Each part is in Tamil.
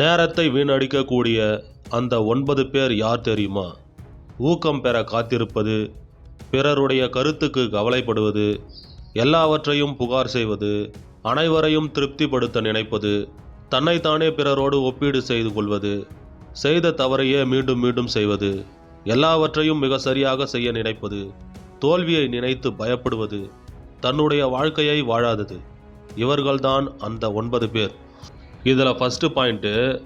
நேரத்தை வீணடிக்கக்கூடிய அந்த ஒன்பது பேர் யார் தெரியுமா? ஊக்கம் பெற காத்திருப்பது பிறருடைய கருத்துக்கு கவலைப்படுவது எல்லாவற்றையும் புகார் செய்வது அனைவரையும் திருப்திப்படுத்த நினைப்பது தன்னைத்தானே பிறரோடு ஒப்பீடு செய்து கொள்வது செய்த தவறையே மீண்டும் மீண்டும் செய்வது எல்லாவற்றையும் மிக சரியாக செய்ய நினைப்பது தோல்வியை நினைத்து பயப்படுவது தன்னுடைய வாழ்க்கையை வாழாதது. இவர்கள்தான் அந்த ஒன்பது பேர். இதில் ஃபஸ்ட்டு பாயிண்ட்டு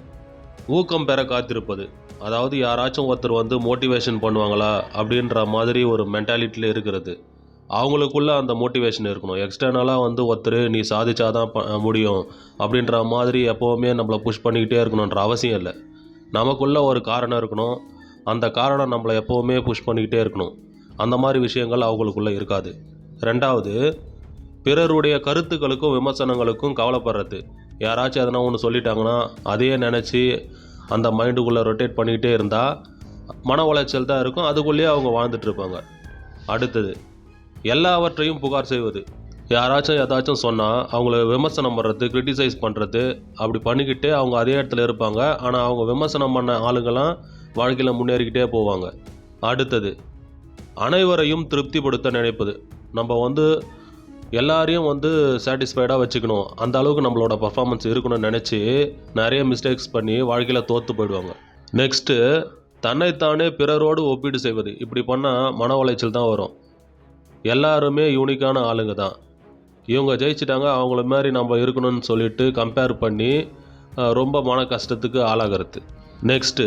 ஊக்கம் பெற காத்திருப்பது. அதாவது யாராச்சும் ஒருத்தர் வந்து மோட்டிவேஷன் பண்ணுவாங்களா அப்படின்ற மாதிரி ஒரு மென்டாலிட்டியில் இருக்கிறது. அவங்களுக்குள்ளே அந்த மோட்டிவேஷன் இருக்கணும். எக்ஸ்டர்னலாக வந்து ஒருத்தர் நீ சாதிச்சாதான் ப முடியும். அப்படின்ற மாதிரி எப்போவுமே நம்மளை புஷ் பண்ணிக்கிட்டே இருக்கணுன்ற அவசியம் இல்லை. நமக்குள்ளே ஒரு காரணம் இருக்கணும். அந்த காரணம் நம்மளை எப்போவுமே புஷ் பண்ணிக்கிட்டே இருக்கணும். அந்த மாதிரி விஷயங்கள் அவங்களுக்குள்ளே இருக்காது. ரெண்டாவது பிறருடைய கருத்துக்களுக்கும் விமர்சனங்களுக்கும் கவலைப்படுறது. யாராச்சும் எதனா ஒன்று சொல்லிட்டாங்கன்னா அதையே நினச்சி அந்த மைண்டுக்குள்ளே ரொட்டேட் பண்ணிக்கிட்டே இருந்தால் மன உளைச்சல் தான் இருக்கும். அதுக்குள்ளேயே அவங்க வாழ்ந்துட்டுருப்பாங்க அடுத்தது எல்லாவற்றையும் புகார் செய்வது. யாராச்சும் ஏதாச்சும் சொன்னால் அவங்கள விமர்சனம் பண்ணுறது க்ரிட்டிசைஸ் பண்ணுறது அப்படி பண்ணிக்கிட்டே அவங்க அதே இடத்துல இருப்பாங்க. ஆனால் அவங்க விமர்சனம் பண்ண ஆளுங்கள்லாம் வாழ்க்கையில் முன்னேறிக்கிட்டே போவாங்க. அடுத்தது அனைவரையும் திருப்திப்படுத்த நினைப்பது. நம்ம வந்து எல்லாரையும் வந்து சாட்டிஸ்ஃபைடாக வச்சுக்கணும். அந்த அளவுக்கு நம்மளோட பர்ஃபார்மன்ஸ் இருக்கணும்னு நினச்சி நிறைய மிஸ்டேக்ஸ் பண்ணி வாழ்க்கையில் தோற்று போயிடுவாங்க. நெக்ஸ்ட்டு தன்னைத்தானே பிறரோடு ஒப்பீடு செய்வது. இப்படி பண்ணால் மன உளைச்சல் தான் வரும். எல்லாருமே யூனிக்கான ஆளுங்க தான். இவங்க ஜெயிச்சிட்டாங்க அவங்கள மாதிரி நம்ம இருக்கணும்னு சொல்லிட்டு கம்பேர் பண்ணி ரொம்ப மன கஷ்டத்துக்கு ஆளாகிறது. நெக்ஸ்ட்டு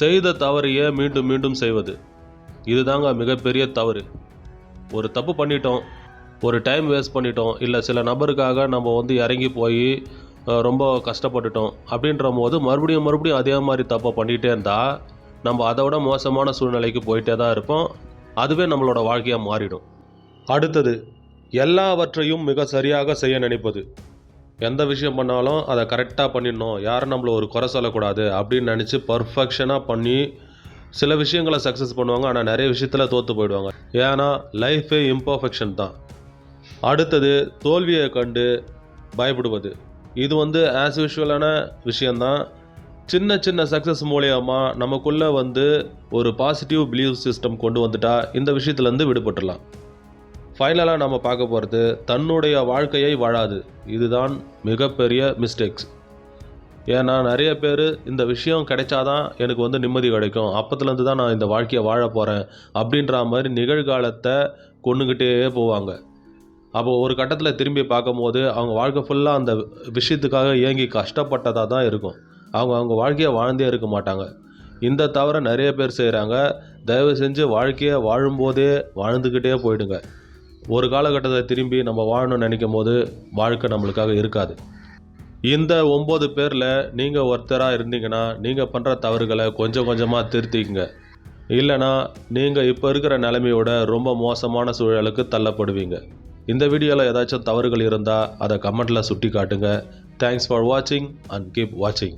செய்த தவறையே மீண்டும் மீண்டும் செய்வது. இதுதாங்க மிகப்பெரிய தவறு. ஒரு தப்பு பண்ணிட்டோம் ஒரு டைம் வேஸ்ட் பண்ணிட்டோம். இல்லை சில நபருக்காக நம்ம வந்து இறங்கி போய் ரொம்ப கஷ்டப்பட்டுட்டோம். அப்படின்ற போது மறுபடியும் மறுபடியும் அதே மாதிரி தப்பை பண்ணிகிட்டே இருந்தால் நம்ம அதை விட மோசமான சூழ்நிலைக்கு போயிட்டே தான் இருப்போம். அதுவே நம்மளோட வாழ்க்கையாக மாறிடும். அடுத்தது எல்லாவற்றையும் மிக சரியாக செய்ய நினைப்பது. எந்த விஷயம் பண்ணாலும் அதை கரெக்டாக பண்ணிடணும். யாரும் நம்மள ஒரு குறை சொல்லக்கூடாது அப்படின்னு நினச்சி பர்ஃபெக்ஷனாக பண்ணி சில விஷயங்களை சக்ஸஸ் பண்ணுவாங்க. ஆனால் நிறைய விஷயத்தில் தோற்று போயிடுவாங்க. ஏன்னா லைஃபே இம்பர்ஃபெக்ஷன் தான். அடுத்தது தோல்வியை கண்டு பயப்படுவது. இது வந்து ஆஸ் யூஷுவலான விஷயந்தான் சின்ன சின்ன சக்ஸஸ் மூலயமா நமக்குள்ளே வந்து ஒரு பாசிட்டிவ் பிலீவ் சிஸ்டம் கொண்டு வந்துட்டா இந்த விஷயத்துலேருந்து விடுபட்டுடலாம். ஃபைனலாக நம்ம பார்க்க போகிறது தன்னுடைய வாழ்க்கையை வாழாது. இதுதான் மிகப்பெரிய மிஸ்டேக்ஸ் ஏன்னா நிறைய பேர் இந்த விஷயம் கிடைச்சாதான் எனக்கு வந்து நிம்மதி கிடைக்கும். அப்பத்துலேருந்து தான் நான் இந்த வாழ்க்கையை வாழ போகிறேன் அப்படின்ற மாதிரி நிகழ்காலத்தை கொண்டுக்கிட்டே போவாங்க. அப்போ ஒரு கட்டத்தில் திரும்பி பார்க்கும்போது அவங்க வாழ்க்கை ஃபுல்லாக அந்த விஷயத்துக்காக ஏங்கி கஷ்டப்பட்டதாக தான் இருக்கும். அவங்க அவங்க வாழ்க்கையை வாழ்ந்தே இருக்க மாட்டாங்க. இந்த தவிர நிறைய பேர் செய்கிறாங்க தயவு செஞ்சு வாழ்க்கையை வாழும்போதே வாழ்ந்துக்கிட்டே போயிடுங்க. ஒரு காலகட்டத்தை திரும்பி நம்ம வாழணும்னு நினைக்கும் போது வாழ்க்கை நம்மளுக்காக இருக்காது. இந்த ஒம்பது பேரில் நீங்கள் ஒருத்தராக இருந்தீங்கன்னா நீங்கள் பண்ணுற தவறுகளை கொஞ்சம் கொஞ்சமாக திருத்திக்கங்க. இல்லைனா நீங்கள் இப்போ இருக்கிற நிலைமையோட ரொம்ப மோசமான சூழலுக்கு தள்ளப்படுவீங்க. இந்த வீடியோவில் ஏதாச்சும் தவறுகள் இருந்தால் அதை கமெண்ட்டில் சுட்டி காட்டுங்க தேங்க்ஸ் ஃபார் வாட்சிங் அண்ட் கீப் வாட்சிங்